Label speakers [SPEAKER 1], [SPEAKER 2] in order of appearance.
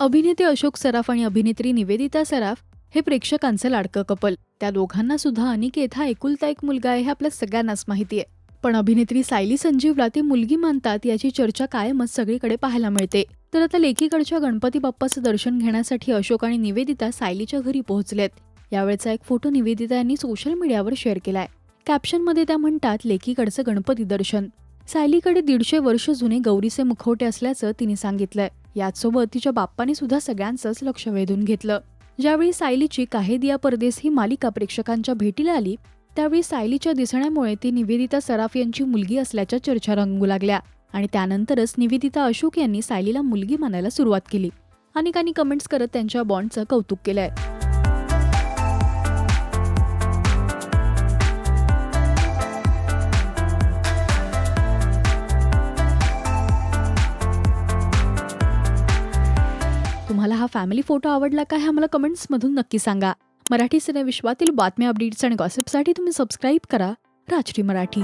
[SPEAKER 1] अभिनेते अशोक सराफ आणि अभिनेत्री निवेदिता सराफ हे प्रेक्षकांचं लाडकं कपल. त्या दोघांना सुद्धा अनिकेत हा एकुलता एक मुलगा आहे हे आपल्या सगळ्यांनाच माहिती आहे. पण अभिनेत्री सायली संजीवला ते मुलगी मानतात याची चर्चा कायमच सगळीकडे पाहायला मिळते. तर आता लेकीकडच्या गणपती बाप्पाचं दर्शन घेण्यासाठी अशोक आणि निवेदिता सायलीच्या घरी पोहोचलेत. यावेळचा एक फोटो निवेदिता यांनी सोशल मीडियावर शेअर केलाय. कॅप्शनमध्ये त्या म्हणतात लेकीकडचं गणपती दर्शन. सायलीकडे दीडशे वर्ष जुने गौरीचे मुखवटे असल्याचं तिने सांगितलंय. याचसोबत तिच्या बाप्पाने सुद्धा सगळ्यांचंच लक्ष वेधून घेतलं. ज्यावेळी सायलीची काहे दिया परदेस ही मालिका प्रेक्षकांच्या भेटीला आली त्यावेळी सायलीच्या दिसण्यामुळे ती निवेदिता सराफ यांची मुलगी असल्याच्या चर्चा रंगू लागल्या आणि त्यानंतरच निवेदिता अशोक यांनी सायलीला मुलगी मानायला सुरुवात केली. अनेकांनी कमेंट्स करत त्यांच्या बॉन्डचं कौतुक केलंय. तुम्हाला हा फॅमिली फोटो आवडला का हे आम्हाला कमेंट्समधून नक्की सांगा. मराठी सिनेविश्वातील बातम्या अपडेट्स आणि गॉसिपसाठी तुम्ही सबस्क्राईब करा. राजश्री मराठी.